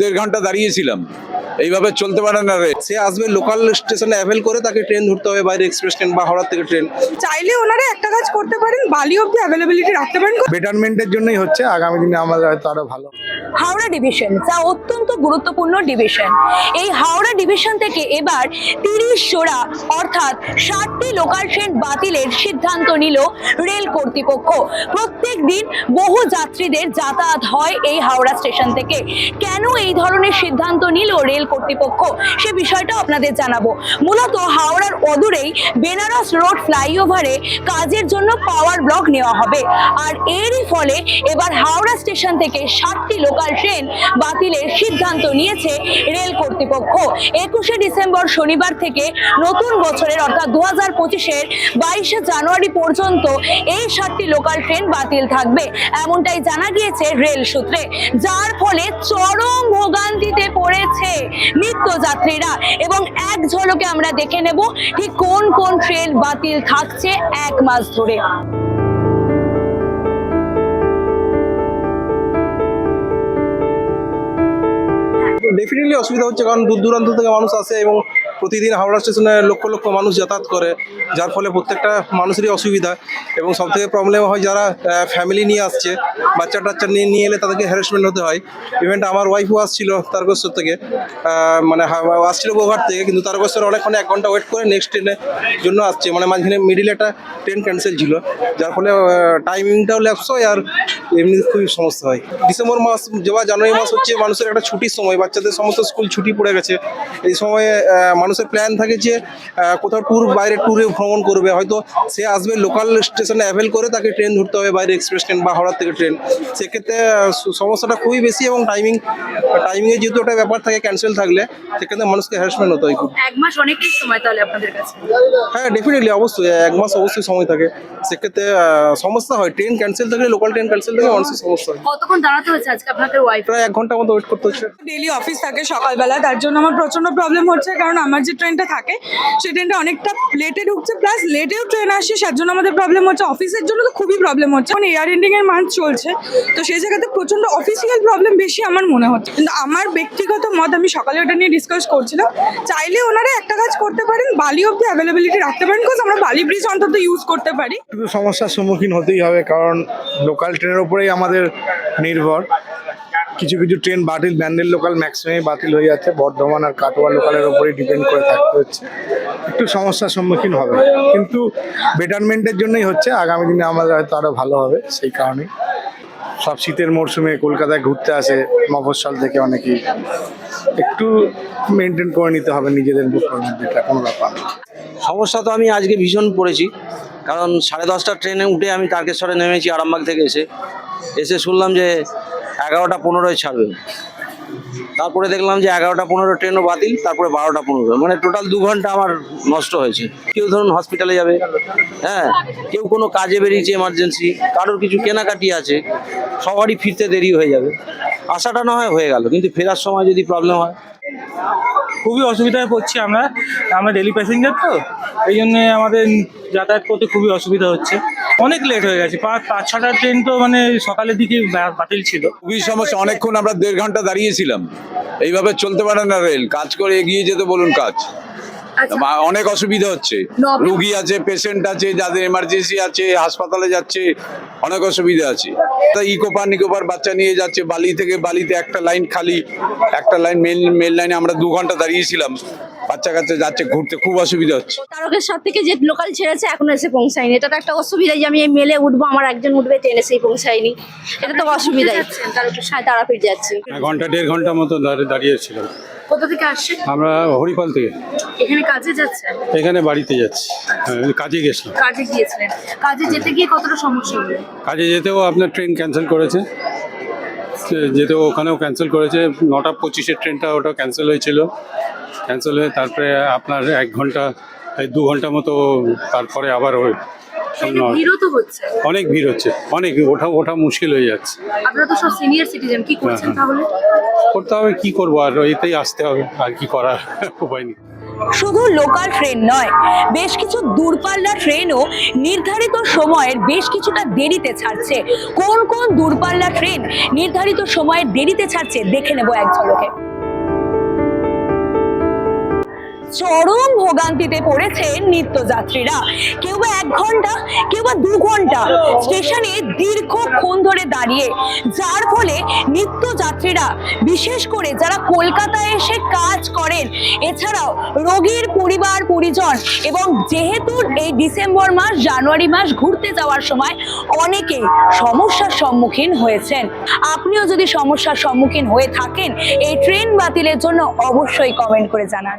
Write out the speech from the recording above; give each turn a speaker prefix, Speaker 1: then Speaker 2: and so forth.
Speaker 1: দেড় ঘণ্টা দাঁড়িয়েছিলাম। এইভাবে চলতে পারে না রে।
Speaker 2: সে আসবে লোকাল স্টেশনে অ্যাভেল করে তাকে ট্রেন ধরতে হবে বাইরে এক্সপ্রেস ট্রেন বা হাওড়ার থেকে ট্রেন
Speaker 3: চাইলে ওনারা একটা কাজ করতে পারেন বালি অব্দি অ্যাভেলেবিলিটি রাখতে পারেন।
Speaker 4: বেটারমেন্টের জন্যই হচ্ছে আগামী দিনে আমাদের হয়তো আরও ভালো।
Speaker 5: হাওড়া ডিভিশন যা অত্যন্ত গুরুত্বপূর্ণ ডিভিশন এই হাওড়া ডিভিশন থেকে এবার তিরিশ জোড়া অর্থাৎ ষাটটি লোকাল ট্রেন বাতিলের সিদ্ধান্ত নিল রেল কর্তৃপক্ষ। প্রত্যেক দিন বহু যাত্রীদের যাতায়াত হয় এই হাওড়া স্টেশন থেকে। কেন এই ধরনের সিদ্ধান্ত নিল রেল কর্তৃপক্ষ। সে বিষয়টাও আপনাদের জানাব। মূলত হাওড়ার অদূরেই বেনারস রোড ফ্লাইওভারে কাজের জন্য পাওয়ার ব্লক নেওয়া হবে। আর এরই ফলে এবার হাওড়া স্টেশন থেকে ষাটটি লোকাল ট্রেন বাতিলের সিদ্ধান্ত নিয়েছে রেল কর্তৃপক্ষ। একুশে ডিসেম্বর শনিবার থেকে নতুন বছরের অর্থাৎ দু হাজার পঁচিশের বাইশে জানুয়ারি পর্যন্ত এই সাতটি লোকাল ট্রেন বাতিল থাকবে, এমনটাই জানা গিয়েছে রেল সূত্রে। যার ফলে চরম ভোগান্তিতে পড়েছে নিত্যযাত্রীরা। এবং এক ঝলকে আমরা দেখে নেব ঠিক কোন কোন ট্রেন বাতিল থাকছে এক মাস ধরে।
Speaker 2: ডেফিনেটলি অসুবিধা হচ্ছে কারণ দূর দূরান্ত থেকে মানুষ আসে এবং প্রতিদিন হাওড়া স্টেশনে লক্ষ লক্ষ মানুষ যাতায়াত করে যার ফলে প্রত্যেকটা মানুষেরই অসুবিধা এবং সব থেকে প্রবলেম হয় যারা ফ্যামিলি নিয়ে আসছে বাচ্চা টাচ্চা নিয়ে নিয়ে এলে তাদেরকে হ্যারাসমেন্ট হতে হয়। ইভেন্ট আমার ওয়াইফও আসছিল তারকেশ্বর থেকে মানে আসছিল গোঘাট থেকে কিন্তু তারকেশ্বর অনেকক্ষণ এক ঘণ্টা ওয়েট করে নেক্সট ট্রেনের জন্য আসছে। মানে মাঝখানে মিডিলে একটা ট্রেন ক্যান্সেল ছিল যার ফলে টাইমিংটাও ল্যাপস হয় আর এমনি খুবই সমস্যা হয়। ডিসেম্বর মাস বা জানুয়ারি মাস হচ্ছে মানুষের একটা ছুটির সময় বাচ্চাদের সমস্ত স্কুল ছুটি পড়ে গেছে। এই সময়ে আহ, মানুষের প্ল্যান থাকে যে কোথাও ট্যুর বাইরে ট্যুরে ভ্রমণ করবে। হয়তো সে আসবে লোকাল স্টেশনে অ্যাভেল করে তাকে ট্রেন ধরতে হবে বাইরে এক্সপ্রেস ট্রেন বা হাওড়ার থেকে ট্রেন সেক্ষেত্রে সমস্যাটা খুবই বেশি এবং টাইমিং টাইমিংয়ে যেহেতু একটা ব্যাপার থাকে ক্যান্সেল থাকলে সেক্ষেত্রে মানুষকে হ্যারাসমেন্ট হতে হয় খুব।
Speaker 5: এক মাস অনেকটাই সময় তাহলে আপনাদের কাছে?
Speaker 2: হ্যাঁ ডেফিনেটলি অবশ্যই এক মাস অবশ্যই সময় থাকে। সেক্ষেত্রে সমস্যা হয়। ট্রেন ক্যান্সেল থাকলে লোকাল ট্রেন ক্যান্সেল থাকলে মানুষের সমস্যা হয়।
Speaker 5: কতক্ষণ দাঁড়াতে হয়েছে আজকে আপনাদের ওয়াইফ
Speaker 2: প্রায় এক ঘণ্টা মতো ওয়েট করতে হচ্ছে।
Speaker 3: ডেলি অফিস থাকে সকালবেলা তার জন্য আমার প্রচণ্ড প্রবলেম হচ্ছে কারণ আমার যে ট্রেনটা থাকে, সেই ট্রেনটা অনেকটা লেটে ঢুকছে প্লাস লেটেও ট্রেন আসছে যার জন্য আমাদের প্রবলেম হচ্ছে। অফিসের জন্য তো খুবই প্রবলেম হচ্ছে। এখন এয়ার এন্ডিং এর মান্থ চলছে, তো সেই জায়গাতে প্রচণ্ড অফিসিয়াল প্রবলেম বেশি আমার মনে হচ্ছে। কিন্তু আমার ব্যক্তিগত মত, আমি সকালে ওটা নিয়ে ডিসকাস করছিলাম, চাইলে ওনারা একটা কাজ করতে পারেন, বালি অব্দি অ্যাভেলেবিলিটি রাখতে পারেন বিকজ আমরা বালি ব্রিজ অন্তত ইউজ করতে পারি।
Speaker 4: সমস্যার সম্মুখীন হতেই হবে, কারণ লোকাল ট্রেনের উপরেই আমাদের নির্ভর। কিছু কিছু ট্রেন বাতিল ব্যান্ডেল লোকাল ম্যাক্সিমামই বাতিল হয়ে যাচ্ছে। বর্ধমান আর কাটোয়া লোকালের উপরেই ডিপেন্ড করে থাকতে হচ্ছে। একটু সমস্যার সম্মুখীন হবে। কিন্তু বেটারমেন্টের জন্যই হচ্ছে, আগামী দিনে আমাদের হয়তো আরও ভালো হবে, সেই কারণেই। সব শীতের মরশুমে কলকাতায় ঘুরতে আসে, মফস্বল থেকে অনেকেই। একটু মেনটেন করে নিতে হবে নিজেদের এটা কোনো ব্যাপার
Speaker 6: সমস্যা তো আমি আজকে ভীষণ পড়েছি, কারণ সাড়ে দশটার ট্রেনে উঠে আমি তারকেশ্বরে নেমেছি, আরামবাগ থেকে এসে। এসে শুনলাম যে এগারোটা পনেরোয় ছাড়বে। তারপরে দেখলাম যে এগারোটা পনেরো ট্রেনও বাতিল, তারপরে বারোটা পনেরো। মানে টোটাল দু ঘণ্টা আমার নষ্ট হয়েছে। কেউ ধরুন হসপিটালে যাবে হ্যাঁ কেউ কোনো কাজে বেরিয়েছে এমার্জেন্সি কারোর কিছু কেনাকাটি আছে, সবারই ফিরতে দেরি হয়ে যাবে। আসাটা না হয় হয়ে গেল, কিন্তু ফেরার সময় যদি প্রবলেম হয়।
Speaker 7: খুবই অসুবিধায় পড়ছি আমরা। আমরা ডেলি প্যাসেঞ্জার তো এই জন্য আমাদের যাতায়াত করতে খুবই অসুবিধা হচ্ছে। অনেক লেট হয়ে গেছে পাঁচ পাঁচ ছটা ট্রেন তো মানে সকালের দিকে বাতিল ছিল।
Speaker 1: খুবই সমস্যা অনেকক্ষণ আমরা দেড় ঘণ্টা দাঁড়িয়েছিলাম। এইভাবে চলতে পারে না রেল কাজ করে এগিয়ে যেতে বলুন কাজ। মা- অনেক অসুবিধা হচ্ছে। রুগী আছে পেশেন্ট আছে যাদের এমার্জেন্সি আছে হাসপাতালে যাচ্ছে অনেক অসুবিধা আছে। তা ইকোপার নিকোপার বাচ্চা নিয়ে যাচ্ছে বালি থেকে বালিতে একটা লাইন খালি একটা লাইন মেন মেন লাইনে আমরা দু ঘণ্টা দাঁড়িয়েছিলাম। বাচ্চা কাচ্চা যাচ্ছে ঘুরতে খুব অসুবিধা হচ্ছে।
Speaker 8: তারকের তারকেশ্বর থেকে যে লোকাল ছেড়েছে এখনও এসে পৌঁছায়নি। এটা তো একটা অসুবিধা যে আমি এই মেলে উঠবো আমার একজন উঠবে ট্রেন এসেই পৌঁছায়নি। এটা তো অসুবিধাই। হ্যাঁ তারাপীঠ যাচ্ছি।
Speaker 9: ঘণ্টা দেড় ঘণ্টা মতো দাঁড়িয়ে দাঁড়িয়েছিলাম।
Speaker 5: কোথা থেকে আসছে
Speaker 9: আমরা হরিপাল থেকে।
Speaker 5: এখানে কাজে যাচ্ছে
Speaker 9: এখানে বাড়িতে যাচ্ছি। হ্যাঁ, কাজে গেছিলাম।
Speaker 5: কাজে গিয়েছিলেন। কাজে যেতে গিয়ে কতটা সমস্যা হলো?
Speaker 9: কাজে যেতেও আপনার ট্রেন ক্যান্সেল করেছে। সে- যেতেও ওখানেও ক্যান্সেল করেছে। নটা পঁচিশের ট্রেনটা ওটা ক্যান্সেল হয়েছিল। ক্যান্সেল হয়ে তারপরে আপনার এক ঘণ্টা এই দু ঘণ্টা মতো তারপরে আবার ওই অনেক ভিড় হচ্ছে। অনেক ওঠা ওঠা মুশকিল হয়ে যাচ্ছে।
Speaker 5: আপনারা তো সব সিনিয়র সিটিজেন কি করছেন
Speaker 9: হ্যাঁ,
Speaker 5: তাহলে?
Speaker 9: করতে হবে কি করব? আর এতেই আসতে হবে আর কি করার উপায় নেই।
Speaker 5: শুধু লোকাল ট্রেন নয় বেশ কিছু দূরপাল্লার ট্রেনও নির্ধারিত সময়ের বেশ কিছুটা দেরিতে ছাড়ছে। কোন কোন দূরপাল্লা ট্রেন নির্ধারিত সময়ের দেরিতে ছাড়ছে দেখে নেব এক ঝলকে। চরম ভোগান্তিতে পড়েছে নিত্যযাত্রীরা। কেউ বা এক ঘণ্টা, কেউ বা দু ঘণ্টা স্টেশনে দীর্ঘক্ষণ ধরে দাঁড়িয়ে। যার ফলে নিত্যযাত্রীরা, বিশেষ করে যারা কলকাতায় এসে কাজ করেন, এছাড়াও রোগীর পরিবার, পরিজন এবং যেহেতু এই ডিসেম্বর মাস, জানুয়ারি মাস ঘুরতে যাওয়ার সময় অনেকে সমস্যার সম্মুখীন হয়েছেন। আপনিও যদি সমস্যার সম্মুখীন হয়ে থাকেন, এই ট্রেন বাতিলের জন্য অবশ্যই কমেন্ট করে জানান।